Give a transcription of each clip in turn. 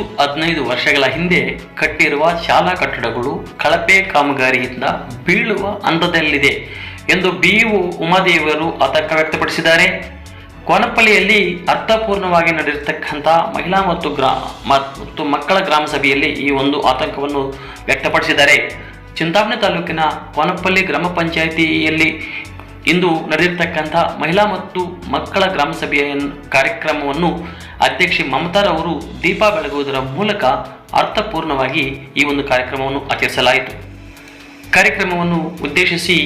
ಹತ್ತು ಹದಿನೈದು ವರ್ಷಗಳ ಹಿಂದೆ ಕಟ್ಟಿರುವ ಶಾಲಾ ಕಟ್ಟಡಗಳು ಕಳಪೆ ಕಾಮಗಾರಿಯಿಂದ ಬೀಳುವ ಹಂತದಲ್ಲಿದೆ ಎಂದು ಬಿಇಒ ಉಮಾದೇವರು ಆತಂಕ ವ್ಯಕ್ತಪಡಿಸಿದ್ದಾರೆ. ಕೋನಪಲ್ಲಿಯಲ್ಲಿ ಅರ್ಥಪೂರ್ಣವಾಗಿ ನಡೆದಿರ್ತಕ್ಕಂಥ ಮಹಿಳಾ ಮತ್ತು ಗ್ರಾ ಮತ್ತು ಮಕ್ಕಳ ಗ್ರಾಮ ಸಭೆಯಲ್ಲಿ ಈ ಒಂದು ಆತಂಕವನ್ನು ವ್ಯಕ್ತಪಡಿಸಿದ್ದಾರೆ. ಚಿಂತಾಮಣಿ ತಾಲೂಕಿನ ಕೋನಪಲ್ಲಿ ಗ್ರಾಮ ಪಂಚಾಯಿತಿಯಲ್ಲಿ ಇಂದು ನಡೆದಿರ್ತಕ್ಕಂಥ ಮಹಿಳಾ ಮತ್ತು ಮಕ್ಕಳ ಗ್ರಾಮ ಸಭೆಯ ಕಾರ್ಯಕ್ರಮವನ್ನು ಅಧ್ಯಕ್ಷೆ ಮಮತಾರವರು ದೀಪ ಬೆಳಗುವುದರ ಮೂಲಕ ಅರ್ಥಪೂರ್ಣವಾಗಿ ಈ ಒಂದು ಕಾರ್ಯಕ್ರಮವನ್ನು ಆಚರಿಸಲಾಯಿತು. ಕಾರ್ಯಕ್ರಮವನ್ನು ಉದ್ದೇಶಿಸಿ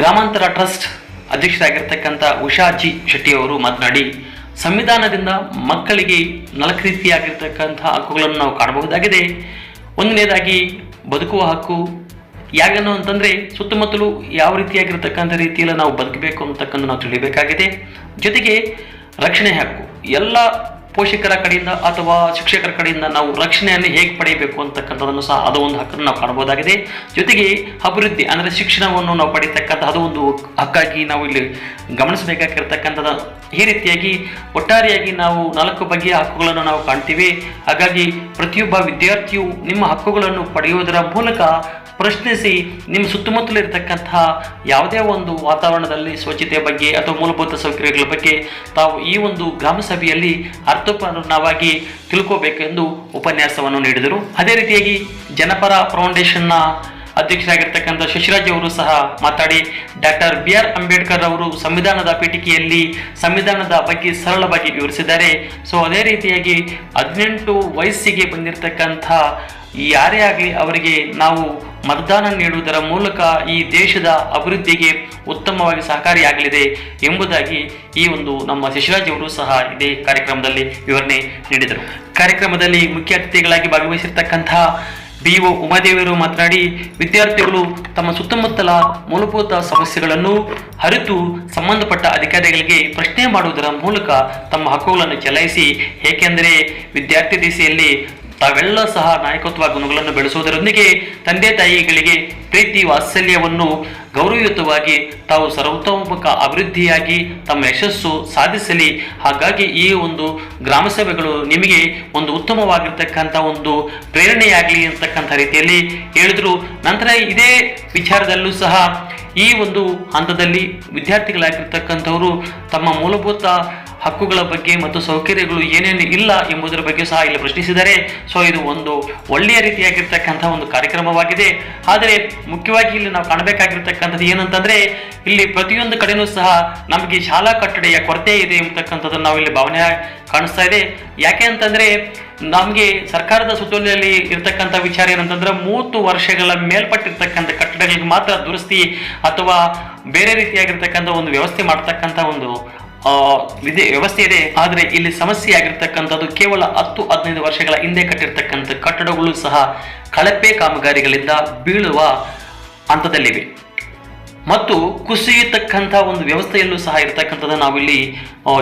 ಗ್ರಾಮಾಂತರ ಟ್ರಸ್ಟ್ ಅಧ್ಯಕ್ಷರಾಗಿರ್ತಕ್ಕಂಥ ಉಷಾ ಜಿ ಶೆಟ್ಟಿಯವರು ಮಾತನಾಡಿ, ಸಂವಿಧಾನದಿಂದ ಮಕ್ಕಳಿಗೆ ನಾಲ್ಕು ರೀತಿಯಾಗಿರ್ತಕ್ಕಂಥ ಹಕ್ಕುಗಳನ್ನು ನಾವು ಕಾಣಬಹುದಾಗಿದೆ. ಒಂದನೇದಾಗಿ, ಬದುಕುವ ಹಕ್ಕು ಯಾಗನ್ನು ಅಂತಂದರೆ ಸುತ್ತಮುತ್ತಲು ಯಾವ ರೀತಿಯಾಗಿರ್ತಕ್ಕಂಥ ರೀತಿಯಲ್ಲಿ ನಾವು ಬದುಕಬೇಕು ಅಂತಕ್ಕಂಥ ನಾವು ತಿಳಿಬೇಕಾಗಿದೆ. ಜೊತೆಗೆ ರಕ್ಷಣೆ ಹಕ್ಕು. ಎಲ್ಲ ಪೋಷಕರ ಕಡೆಯಿಂದ ಅಥವಾ ಶಿಕ್ಷಕರ ಕಡೆಯಿಂದ ನಾವು ರಕ್ಷಣೆಯನ್ನು ಹೇಗೆ ಪಡೆಯಬೇಕು ಅಂತಕ್ಕಂಥದ್ದನ್ನು ಸಹ ಅದು ಒಂದು ಹಕ್ಕನ್ನು ನಾವು ಕಾಣಬಹುದಾಗಿದೆ. ಜೊತೆಗೆ ಅಭಿವೃದ್ಧಿ ಅಂದರೆ ಶಿಕ್ಷಣವನ್ನು ನಾವು ಪಡೀತಕ್ಕಂಥ ಅದು ಒಂದು ಹಕ್ಕಾಗಿ ನಾವು ಇಲ್ಲಿ ಗಮನಿಸಬೇಕಾಗಿರ್ತಕ್ಕಂಥದ್ದು. ಈ ರೀತಿಯಾಗಿ ಒಟ್ಟಾರೆಯಾಗಿ ನಾವು ನಾಲ್ಕು ಬಗೆಯ ಹಕ್ಕುಗಳನ್ನು ನಾವು ಕಾಣ್ತೀವಿ. ಹಾಗಾಗಿ ಪ್ರತಿಯೊಬ್ಬ ವಿದ್ಯಾರ್ಥಿಯು ನಿಮ್ಮ ಹಕ್ಕುಗಳನ್ನು ಪಡೆಯುವುದರ ಮೂಲಕ ಪ್ರಶ್ನಿಸಿ ನಿಮ್ಮ ಸುತ್ತಮುತ್ತಲು ಇರತಕ್ಕಂತಹ ಯಾವುದೇ ಒಂದು ವಾತಾವರಣದಲ್ಲಿ ಸ್ವಚ್ಛತೆಯ ಬಗ್ಗೆ ಅಥವಾ ಮೂಲಭೂತ ಸೌಕರ್ಯಗಳ ಬಗ್ಗೆ ತಾವು ಈ ಒಂದು ಗ್ರಾಮ ಸಭೆಯಲ್ಲಿ ಅರ್ಥಪೂರ್ಣವಾಗಿ ತಿಳ್ಕೋಬೇಕೆಂದು ಉಪನ್ಯಾಸವನ್ನು ನೀಡಿದರು. ಅದೇ ರೀತಿಯಾಗಿ ಜನಪರ ಫೌಂಡೇಶನ್ನ ಅಧ್ಯಕ್ಷರಾಗಿರ್ತಕ್ಕಂಥ ಶಶಿರಾಜ್ ಅವರು ಸಹ ಮಾತಾಡಿ, ಡಾಕ್ಟರ್ ಬಿ ಆರ್ ಅಂಬೇಡ್ಕರ್ ಅವರು ಸಂವಿಧಾನದ ಪೀಠಿಕೆಯಲ್ಲಿ ಸಂವಿಧಾನದ ಬಗ್ಗೆ ಸರಳವಾಗಿ ವಿವರಿಸಿದ್ದಾರೆ. ಸೊ ಅದೇ ರೀತಿಯಾಗಿ ಹದಿನೆಂಟು ವಯಸ್ಸಿಗೆ ಬಂದಿರತಕ್ಕಂಥ ಯಾರೇ ಆಗಲಿ ಅವರಿಗೆ ನಾವು ಮತದಾನ ನೀಡುವುದರ ಮೂಲಕ ಈ ದೇಶದ ಅಭಿವೃದ್ಧಿಗೆ ಉತ್ತಮವಾಗಿ ಸಹಕಾರಿಯಾಗಲಿದೆ ಎಂಬುದಾಗಿ ಈ ಒಂದು ನಮ್ಮ ಶಿಶಿರಾಜಿಯವರು ಸಹ ಇದೇ ಕಾರ್ಯಕ್ರಮದಲ್ಲಿ ವಿವರಣೆ ನೀಡಿದರು. ಕಾರ್ಯಕ್ರಮದಲ್ಲಿ ಮುಖ್ಯ ಅತಿಥಿಗಳಾಗಿ ಭಾಗವಹಿಸಿರ್ತಕ್ಕಂತಹ ಬಿಒ ಉಮಾದೇವಿಯವರು ಮಾತನಾಡಿ, ವಿದ್ಯಾರ್ಥಿಗಳು ತಮ್ಮ ಸುತ್ತಮುತ್ತಲ ಮೂಲಭೂತ ಸಮಸ್ಯೆಗಳನ್ನು ಅರಿತು ಸಂಬಂಧಪಟ್ಟ ಅಧಿಕಾರಿಗಳಿಗೆ ಪ್ರಶ್ನೆ ಮಾಡುವುದರ ಮೂಲಕ ತಮ್ಮ ಹಕ್ಕುಗಳನ್ನು ಚಲಾಯಿಸಿ, ಏಕೆಂದರೆ ವಿದ್ಯಾರ್ಥಿ ದಿಸೆಯಲ್ಲಿ ತಾವೆಲ್ಲ ಸಹ ನಾಯಕತ್ವ ಗುಣಗಳನ್ನು ಬೆಳೆಸುವುದರೊಂದಿಗೆ ತಂದೆ ತಾಯಿಗಳಿಗೆ ಪ್ರೀತಿ ವಾತ್ಸಲ್ಯವನ್ನು ಗೌರವಯುತವಾಗಿ ತಾವು ಸರ್ವತೋಮುಖ ಅಭಿವೃದ್ಧಿಯಾಗಿ ತಮ್ಮ ಯಶಸ್ಸು ಸಾಧಿಸಲಿ. ಹಾಗಾಗಿ ಈ ಒಂದು ಗ್ರಾಮ ಸಭೆಗಳು ನಿಮಗೆ ಒಂದು ಉತ್ತಮವಾಗಿರ್ತಕ್ಕಂಥ ಒಂದು ಪ್ರೇರಣೆಯಾಗಲಿ ಅಂತಕ್ಕಂಥ ರೀತಿಯಲ್ಲಿ ಹೇಳಿದ್ರು. ನಂತರ ಇದೇ ವಿಚಾರದಲ್ಲೂ ಸಹ ಈ ಒಂದು ಹಂತದಲ್ಲಿ ವಿದ್ಯಾರ್ಥಿಗಳಾಗಿರ್ತಕ್ಕಂಥವರು ತಮ್ಮ ಮೂಲಭೂತ ಹಕ್ಕುಗಳ ಬಗ್ಗೆ ಮತ್ತು ಸೌಕರ್ಯಗಳು ಏನೇನು ಇಲ್ಲ ಎಂಬುದರ ಬಗ್ಗೆ ಸಹ ಇಲ್ಲಿ ಪ್ರಶ್ನಿಸಿದರೆ ಸೊ ಇದು ಒಂದು ಒಳ್ಳೆಯ ರೀತಿಯಾಗಿರ್ತಕ್ಕಂಥ ಒಂದು ಕಾರ್ಯಕ್ರಮವಾಗಿದೆ. ಆದರೆ ಮುಖ್ಯವಾಗಿ ಇಲ್ಲಿ ನಾವು ಕಾಣಬೇಕಾಗಿರ್ತಕ್ಕಂಥದ್ದು ಏನಂತಂದ್ರೆ, ಇಲ್ಲಿ ಪ್ರತಿಯೊಂದು ಕಡೆಯೂ ಸಹ ನಮಗೆ ಶಾಲಾ ಕಟ್ಟಡೆಯ ಕೊರತೆ ಇದೆ ಎಂಬತಕ್ಕಂಥದ್ದು ನಾವು ಇಲ್ಲಿ ಭಾವನೆ ಕಾಣಿಸ್ತಾ ಇದೆ. ಯಾಕೆ ಅಂತಂದ್ರೆ, ನಮಗೆ ಸರ್ಕಾರದ ಸುತ್ತೋಲೆಯಲ್ಲಿ ಇರತಕ್ಕಂಥ ವಿಚಾರ ಏನಂತಂದ್ರೆ, ಮೂವತ್ತು ವರ್ಷಗಳ ಮೇಲ್ಪಟ್ಟಿರ್ತಕ್ಕಂಥ ಕಟ್ಟಡಗಳಿಗೆ ಮಾತ್ರ ದುರಸ್ತಿ ಅಥವಾ ಬೇರೆ ರೀತಿಯಾಗಿರ್ತಕ್ಕಂಥ ಒಂದು ವ್ಯವಸ್ಥೆ ಮಾಡ್ತಕ್ಕಂಥ ಒಂದು ಇದೆ ವ್ಯವಸ್ಥೆ ಇದೆ. ಆದರೆ ಇಲ್ಲಿ ಸಮಸ್ಯೆ ಆಗಿರ್ತಕ್ಕಂಥದ್ದು ಕೇವಲ ಹತ್ತು, ಹದಿನೈದು ವರ್ಷಗಳ ಹಿಂದೆ ಕಟ್ಟಿರ್ತಕ್ಕಂಥ ಕಟ್ಟಡಗಳು ಸಹ ಕಳಪೆ ಕಾಮಗಾರಿಗಳಿಂದ ಬೀಳುವ ಹಂತದಲ್ಲಿವೆ. ಮತ್ತು ಕುಸಿಯತಕ್ಕಂಥ ಒಂದು ವ್ಯವಸ್ಥೆಯಲ್ಲೂ ಸಹ ಇರತಕ್ಕಂಥದ್ದು ನಾವಿಲ್ಲಿ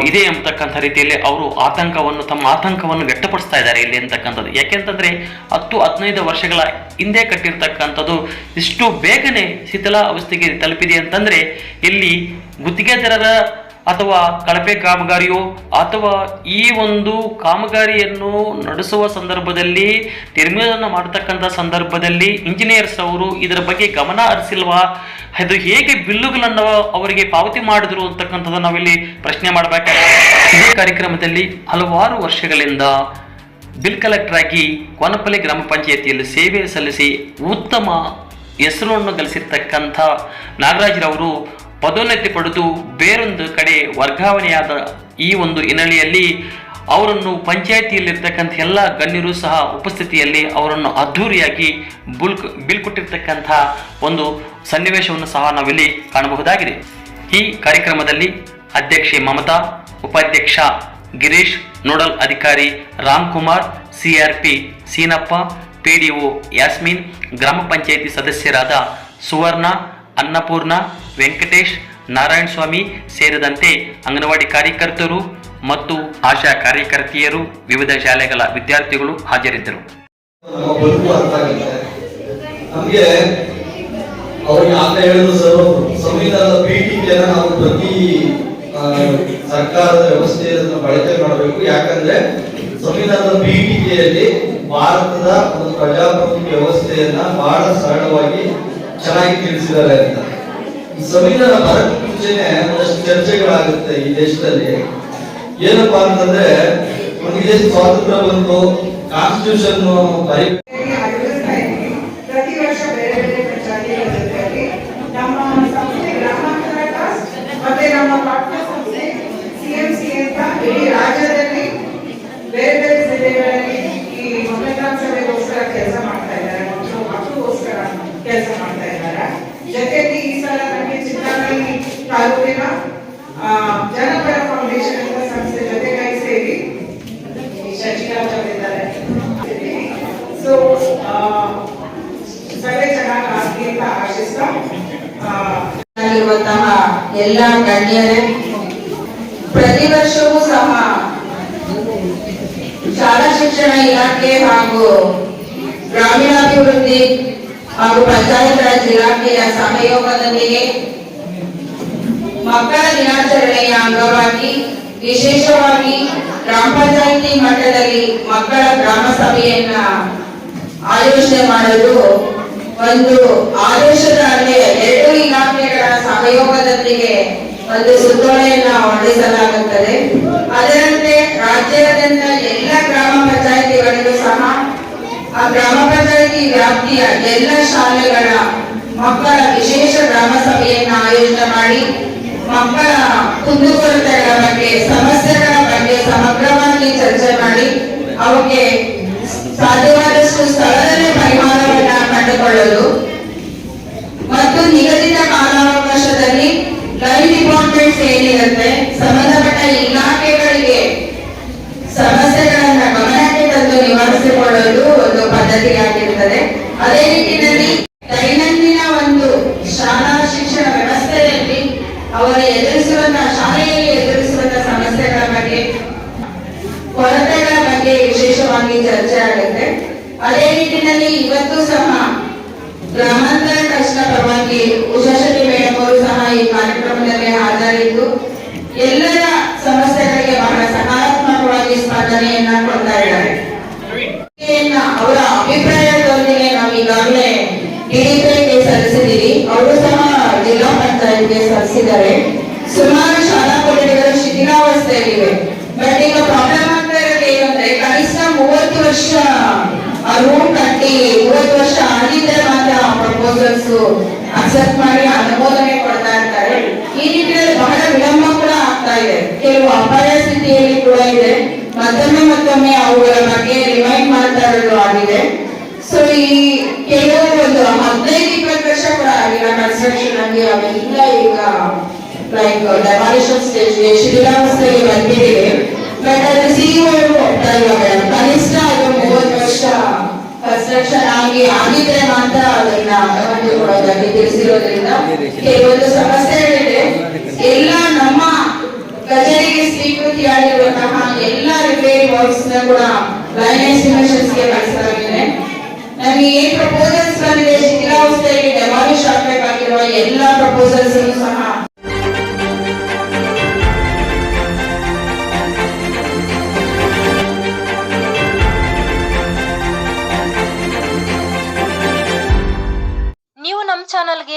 ಇದೆ ಎಂಬತಕ್ಕಂಥ ರೀತಿಯಲ್ಲಿ ಅವರು ಆತಂಕವನ್ನು, ತಮ್ಮ ಆತಂಕವನ್ನು ವ್ಯಕ್ತಪಡಿಸ್ತಾ ಇದ್ದಾರೆ ಇಲ್ಲಿ ಅಂತಕ್ಕಂಥದ್ದು ಯಾಕೆಂತಂದ್ರೆ ಹತ್ತು, ಹದಿನೈದು ವರ್ಷಗಳ ಹಿಂದೆ ಕಟ್ಟಿರ್ತಕ್ಕಂಥದ್ದು ಇಷ್ಟು ಬೇಗನೆ ಶಿಥಿಲ ಅವಸ್ಥೆಗೆ ತಲುಪಿದೆ ಅಂತಂದ್ರೆ ಇಲ್ಲಿ ಗುತ್ತಿಗೆದಾರರ ಅಥವಾ ಕಳಪೆ ಕಾಮಗಾರಿಯೋ ಅಥವಾ ಈ ಒಂದು ಕಾಮಗಾರಿಯನ್ನು ನಡೆಸುವ ಸಂದರ್ಭದಲ್ಲಿ ನಿರ್ಮಾಣ ಮಾಡತಕ್ಕಂಥ ಸಂದರ್ಭದಲ್ಲಿ ಇಂಜಿನಿಯರ್ಸ್ ಅವರು ಇದರ ಬಗ್ಗೆ ಗಮನ ಹರಿಸಿಲ್ವಾ? ಅದು ಹೇಗೆ ಬಿಲ್ಲುಗಳನ್ನು ಅವರಿಗೆ ಪಾವತಿ ಮಾಡಿದ್ರು ಅಂತಕ್ಕಂಥದ್ದು ನಾವಿಲ್ಲಿ ಪ್ರಶ್ನೆ ಮಾಡಬೇಕಾಗಿದೆ. ಇದೇ ಕಾರ್ಯಕ್ರಮದಲ್ಲಿ ಹಲವಾರು ವರ್ಷಗಳಿಂದ ಬಿಲ್ ಕಲೆಕ್ಟರ್ ಆಗಿ ಕೋನಪಲ್ಲಿ ಗ್ರಾಮ ಪಂಚಾಯಿತಿಯಲ್ಲಿ ಸೇವೆ ಸಲ್ಲಿಸಿ ಉತ್ತಮ ಹೆಸರನ್ನು ಗಳಿಸಿರ್ತಕ್ಕಂಥ ನಾಗರಾಜ್ರವರು ಪದೋನ್ನತಿ ಪಡೆದು ಬೇರೊಂದು ಕಡೆ ವರ್ಗಾವಣೆಯಾದ ಈ ಒಂದು ಹಿನ್ನೆಲೆಯಲ್ಲಿ ಅವರನ್ನು ಪಂಚಾಯಿತಿಯಲ್ಲಿರ್ತಕ್ಕಂಥ ಎಲ್ಲ ಗಣ್ಯರು ಸಹ ಉಪಸ್ಥಿತಿಯಲ್ಲಿ ಅವರನ್ನು ಅದ್ಧೂರಿಯಾಗಿ ಬುಲ್ಕ್ ಬೀಳ್ಕೊಟ್ಟಿರ್ತಕ್ಕಂಥ ಒಂದು ಸನ್ನಿವೇಶವನ್ನು ಸಹ ನಾವಿಲ್ಲಿ ಕಾಣಬಹುದಾಗಿದೆ. ಈ ಕಾರ್ಯಕ್ರಮದಲ್ಲಿ ಅಧ್ಯಕ್ಷೆ ಮಮತಾ, ಉಪಾಧ್ಯಕ್ಷ ಗಿರೀಶ್, ನೋಡಲ್ ಅಧಿಕಾರಿ ರಾಮ್ ಕುಮಾರ್ ಸಿಆರ್ಪಿ ಸೀನಪ್ಪ ಪಿಡಿಒ ಯಾಸ್ಮಿನ್, ಗ್ರಾಮ ಪಂಚಾಯಿತಿ ಸದಸ್ಯರಾದ ಸುವರ್ಣ, ಅನ್ನಪೂರ್ಣ ವೆಂಕಟೇಶ್ ನಾರಾಯಣ ಸ್ವಾಮಿ ಸೇರಿದಂತೆ ಅಂಗನವಾಡಿ ಕಾರ್ಯಕರ್ತರು ಮತ್ತು ಆಶಾ ಕಾರ್ಯಕರ್ತೆಯರು ವಿವಿಧ ಶಾಲೆಗಳ ವಿದ್ಯಾರ್ಥಿಗಳು ಹಾಜರಿದ್ದರು. ಸರ್ಕಾರದ ವ್ಯವಸ್ಥೆಯನ್ನು ಬಳಕೆ ಮಾಡಬೇಕು. ಯಾಕಂದ್ರೆ ಸಂವಿಧಾನದ ಪೀಠಿಕೆಯಲ್ಲಿ ಭಾರತದ ಒಂದು ಪ್ರಜಾಪ್ರಭುತ್ವ ವ್ಯವಸ್ಥೆಯನ್ನ ಬಹಳ ಸರಳವಾಗಿ ಚೆನ್ನಾಗಿ ತಿಳಿಸಿದ್ದಾರೆ ಅಂತ. ಸಂವಿಧಾನ ಬರಕ್ಕೆ ಮುಂಚೆನೆ ಒಂದಷ್ಟು ಚರ್ಚೆಗಳಾಗುತ್ತೆ ಈ ದೇಶದಲ್ಲಿ. ಏನಪ್ಪಾ ಅಂತಂದ್ರೆ ನಮಗೆ ಸ್ವಾತಂತ್ರ್ಯ ಬಂತು ಕಾನ್ಸ್ಟಿಟ್ಯೂಷನ್ ಬರೀ ಆಯೋಜಿಸ್ತಾ ಇದ್ದೀವಿ. ಪ್ರತಿ ವರ್ಷ ಬೇರೆ ಬೇರೆ ಪಂಚಾಯತಿಗಳ ಜೊತೆಯಲ್ಲಿ ನಮ್ಮ ಸಂಸ್ಥೆ ಗ್ರಾಮಾಂತರ ಟ್ರಸ್ಟ್ ಮತ್ತೆ ನಮ್ಮ ಪಾಟ್ನಾ ಸಂಸ್ಥೆ ಸಿಎಂಸಿ ಅಂತ ಇಡೀ ರಾಜ್ಯದಲ್ಲಿ ಬೇರೆ ಬೇರೆ ಜಿಲ್ಲೆಗಳಲ್ಲಿ ಈ ಮತದಾನ ಸಭೆಗೋಸ್ಕರ ಕೆಲಸ ಮಾಡ್ತಾ ಇದ್ದಾರೆ ಮತ್ತು ಮಕ್ಕಳಿಗೋಸ್ಕರ ಕೆಲಸ ಮಾಡ್ತಾ ಇದ್ದಾರೆ ಜೊತೆಗೆ ಈ ಸಲ ನಮಗೆ ಚಿತ್ರಹಳ್ಳಿ ತಾಲೂಕಿನ ಆ, ಜನಪರ ಫೌಂಡೇಶನ್ ಅಂತ ಸಂಸ್ಥೆ ಜೊತೆ ಕೈ ಸೇರಿ ಶಶಿಕಾಂತ್ ಅವರಿದ್ದಾರೆ ಸೊ ಸಭೆ ಚೆನ್ನಾಗಿ ಆಗ್ಲಿ ಅಂತ ಆಶಿಸ್ತಾ ಆ, ಆಗಿರುವಂತಹ ಎಲ್ಲ ಗಣ್ಯರೇ, ಪ್ರತಿ ವರ್ಷವೂ ಸಹ ಶಾಲಾ ಶಿಕ್ಷಣ ಇಲಾಖೆ ಹಾಗೂ ಗ್ರಾಮೀಣಾಭಿವೃದ್ಧಿ ಹಾಗೂ ಪಂಚಾಯತ್ ರಾಜ್ ಇಲಾಖೆಯ ಸಹಯೋಗದೊಂದಿಗೆ ಮಕ್ಕಳ ದಿನಾಚರಣೆಯ ಅಂಗವಾಗಿ ವಿಶೇಷವಾಗಿ ಗ್ರಾಮ ಪಂಚಾಯಿತಿ ಮಟ್ಟದಲ್ಲಿ ಮಕ್ಕಳ ಗ್ರಾಮ ಸಭೆಯನ್ನ ಆಯೋಜನೆ ಮಾಡಲು ಒಂದು ಆದೇಶದ ಅಡಿಗೆ ಎರಡು ಇಲಾಖೆಗಳ ಸಹಯೋಗದೊಂದಿಗೆ ಒಂದು ಸುತ್ತೋಲೆಯನ್ನ ಹೊರಡಿಸಲಾಗುತ್ತದೆ. ಅದರಂತೆ ರಾಜ್ಯಾದ್ಯಂತ ಎಲ್ಲ ಗ್ರಾಮ ಪಂಚಾಯಿತಿಗಳಿಗೂ ಸಹ ಆ ಗ್ರಾಮ ಪಂಚಾಯಿತಿ ವ್ಯಾಪ್ತಿಯ ಎಲ್ಲ ಶಾಲೆಗಳ ಮಕ್ಕಳ ವಿಶೇಷ ಗ್ರಾಮ ಸಭೆಯನ್ನ ಆಯೋಜನೆ ಮಾಡಿ ಮಕ್ಕಳ ಕುಂದುಕೊರತೆಗಳ ಬಗ್ಗೆ, ಸಮಸ್ಯೆಗಳ ಬಗ್ಗೆ ಸಮಗ್ರವಾಗಿ ಚರ್ಚೆ ಮಾಡಿ ಅವಕ್ಕೆ ಏನಿರುತ್ತೆ ಸಂಬಂಧಪಟ್ಟ ಇಲಾಖೆಗಳಿಗೆ ಸಮಸ್ಯೆಗಳನ್ನ ಗಮನಕ್ಕೆ ತಂದು ನಿವಾರಿಸಿಕೊಳ್ಳಲು ಒಂದು ಪದ್ಧತಿಯಾಗಿರುತ್ತದೆ. ಅದೇ ರೀತಿಯಲ್ಲಿ ದೈನಂದಿನ ಒಂದು ಶಾಲಾ ಶಿಕ್ಷಣ ವ್ಯವಸ್ಥೆಯಲ್ಲಿ ಅವರು ಎದುರಿಸುವಂತಹ ಶಾಲೆಯಲ್ಲಿ ಎದುರಿಸುವಂತಹ ಸಮಸ್ಯೆಗಳ ಬಗ್ಗೆ, ಕೊರತೆಗಳ ಬಗ್ಗೆ ವಿಶೇಷವಾಗಿ ಚರ್ಚೆ ಆಗುತ್ತೆ. ಅದೇ ರೀತಿಯಲ್ಲಿ ಇವತ್ತು ಸಹ ಗ್ರಾಮಾಂತರ ಕಷ್ಟ ಪರವಾಗಿ ಉಷಾಶೆಟ್ಟಿ ಮೇಡಮ್ ಅವರು ಸಹ ಈ ಕಾರ್ಯಕ್ರಮದಲ್ಲಿ ಹಾಜರಿದ್ದು ಎಲ್ಲರ ಸಮಸ್ಯೆಗಳಿಗೆ ಬಹಳ ಸಕಾರಾತ್ಮಕವಾಗಿ ಸ್ಪಂದನೆಯನ್ನ ಕೊಡ್ತಾ ಇದ್ದಾರೆ. ಅವರ ಅಭಿಪ್ರಾಯದೊಂದಿಗೆ ನಾವು ಈಗಾಗಲೇ ಡಿಡಿಪಿಗೆ ಸಲ್ಲಿಸಿದ್ದೀವಿ. ಅವರು ಸಹ ಜಿಲ್ಲಾ ಪಂಚಾಯತ್ಗೆ ಸಲ್ಲಿಸಿದ್ದಾರೆ. ಸುಮಾರು ಶಾಲಾ ಕೊಠಡಿಗಳು ಶಿಥಿಲಾವಸ್ಥೆಯಲ್ಲಿವೆ. ಬಟ್ ಈಗ ಪ್ರಾಬ್ಲಮ್ ಆಗ್ತಾ ಇರೋದು ಏನು ಅಂದ್ರೆ ಕನಿಷ್ಠ ಮೂವತ್ತು ವರ್ಷ ರೂಮ್ ಕಟ್ಟಿ ಮೂವತ್ತು ವರ್ಷ ಆಗಿದ್ದರೆ ಮಾತ್ರ ಪ್ರಪೋಸಲ್ಸ್ ಅಕ್ಸೆಪ್ಟ್ ಮಾಡಿ ಅನುಮೋದನೆ ಕೊಡ್ತಾ ಇರ್ತಾರೆ ಈ ನಿಟ್ಟಿನಲ್ಲಿ ಬಹಳ ವಿಳಂಬ ಕೂಡ ಆಗ್ತಾ ಇದೆ ಕೆಲವು ಅಪಾಯ ಸ್ಥಿತಿಯಲ್ಲಿ ಕೂಡ ಇದೆ. ಮತ್ತೊಮ್ಮೆ ಮತ್ತೊಮ್ಮೆ ಅವುಗಳ ಬಗ್ಗೆ ರಿಮೈಂಡ್ ಮಾಡ್ತಾ ಇರೋದು ಆಗಿದೆ. ಸೊ ಈ ಕೆಲವು ಒಂದು ಹದಿನೈದು ಇಪ್ಪತ್ತು ವರ್ಷ ಕೂಡ ಆಗಿಲ್ಲ ಕನ್ಸ್ಟ್ರಕ್ಷನ್ ಆಗಿ ಅವೆಲ್ಲ ಈಗ ಲೈಕ್ ಡೆಮಾಲಿಷನ್ ಸ್ಟೇಜ್ ಶಿಥಿಲಾವಸ್ಥೆಗೆ ಬಂದಿದೆ. ಬಟ್ ಅದು ಸಿಇಒ ಹೋಗ್ತಾ ಇಲ್ಲ ಮೇಡಮ್ ಕನಿಷ್ಠ ಅದು ಮೂವತ್ತು ವರ್ಷ ಕನ್ಸ್ಟ್ರಕ್ಷನ್ ಆಗಿ ಆಗಿದ್ರೆ ಮಾತ್ರ ಅದನ್ನ ಅನುಮತಿ ಕೊಡೋದಾಗಿ ತಿಳಿಸಿರೋದ್ರಿಂದ ಕೆಲವೊಂದು ಸಮಸ್ಯೆಗಳಿದೆ. ಎಲ್ಲ ನಮ್ಮ ಸ್ವೀಕೃತಿಯಾಗಿರುವಂತಹ ಎಲ್ಲ ರಿಪೇರಿ ವರ್ಕ್ಸ್ನ ಕೂಡ ಲೈನ್ ಎಸ್ಟಿಮೇಷನ್ಸ್ಗೆ ಕಳಿಸಲಾಗಿದೆ ನಮಗೆ ಏನ್ ಪ್ರಪೋಸಲ್ಸ್ ಬಂದಿದೆ ಶಿಥಿಲಾವಸ್ಥೆಯಲ್ಲಿ ಡೆಮಾಲಿಷ್ ಆಗ್ಬೇಕಾಗಿರುವ ಎಲ್ಲ ಪ್ರಪೋಸಲ್ಸ್ ಸಹ